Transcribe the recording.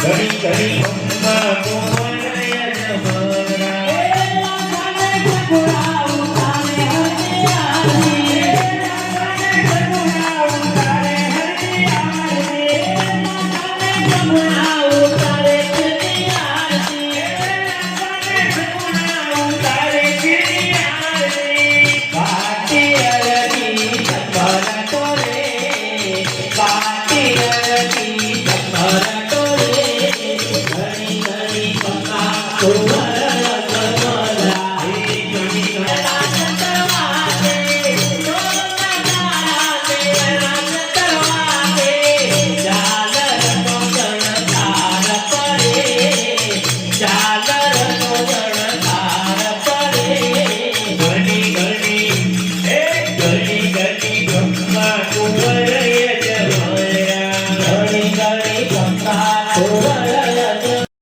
ઘડી ઘડી Oh, 돌아.